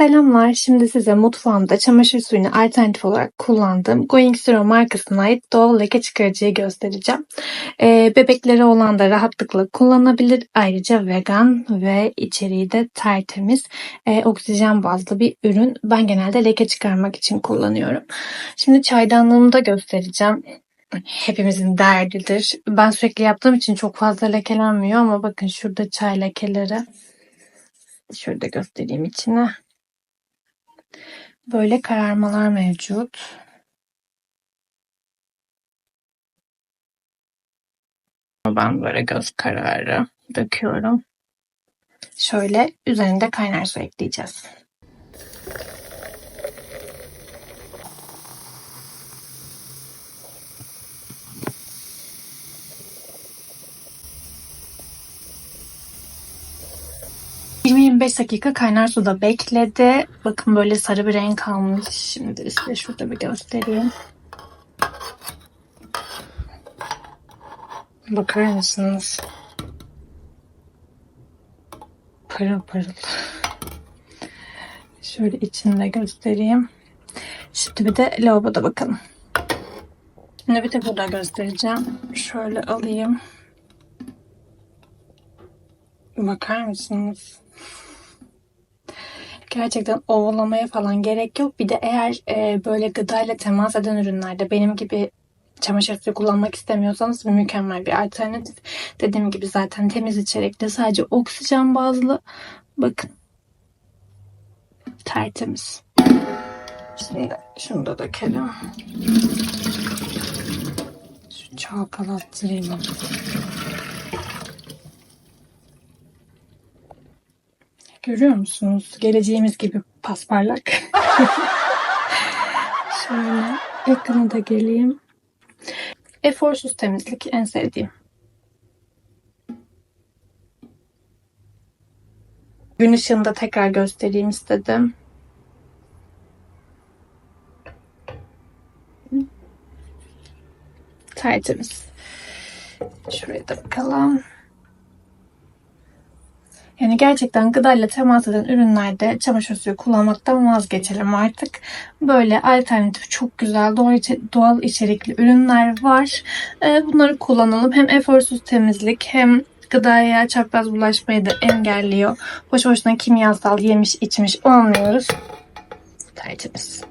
Selamlar. Şimdi size mutfağımda çamaşır suyunu alternatif olarak kullandığım Going Zero markasına ait doğal leke çıkarıcıyı göstereceğim. Ee, bebekleri olan da rahatlıkla kullanabilir. Ayrıca vegan ve içeriği de tertemiz. Ee, oksijen bazlı bir ürün. Ben genelde leke çıkarmak için kullanıyorum. Şimdi çaydanlığımı da göstereceğim. Hepimizin derdidir. Ben sürekli yaptığım için çok fazla lekelenmiyor ama bakın şurada çay lekeleri. Şöyle göstereyim içine. Böyle kararmalar mevcut. Ben böyle göz kararı döküyorum. Şöyle üzerinde kaynar su ekleyeceğiz. ...20-25 dakika kaynar suda bekledi. Bakın böyle sarı bir renk almış. Şimdi size şurada bir göstereyim. Bakar mısınız? Parıl parıl. Şöyle içinde göstereyim. Şimdi bir de lavaboda bakalım. Şimdi bir de burada göstereceğim. Şöyle alayım. Bakar mısınız? Gerçekten ovalamaya falan gerek yok. Bir de eğer e, böyle gıdayla temas eden ürünlerde benim gibi çamaşır suyu kullanmak istemiyorsanız mükemmel bir alternatif. Dediğim gibi zaten temiz içerikli sadece oksijen bazlı. Bakın. Tertemiz. Şimdi şunu da dökelim. Şu çalkalattırayım. Görüyor musunuz? Geleceğimiz gibi pasparlak. Şöyle yakına da geleyim. Eforsuz temizlik en sevdiğim. Gün ışığında tekrar göstereyim istedim. Tertemiz. Şuraya da bakalım. Yani gerçekten gıdayla temas eden ürünlerde çamaşır suyu kullanmaktan vazgeçelim artık. Böyle alternatif çok güzel doğal, içe- doğal içerikli ürünler var. Ee, bunları kullanalım. Hem eforsuz temizlik hem gıdaya çapraz bulaşmayı da engelliyor. Boş boşuna kimyasal yemiş içmiş olmuyoruz. Tertemiz.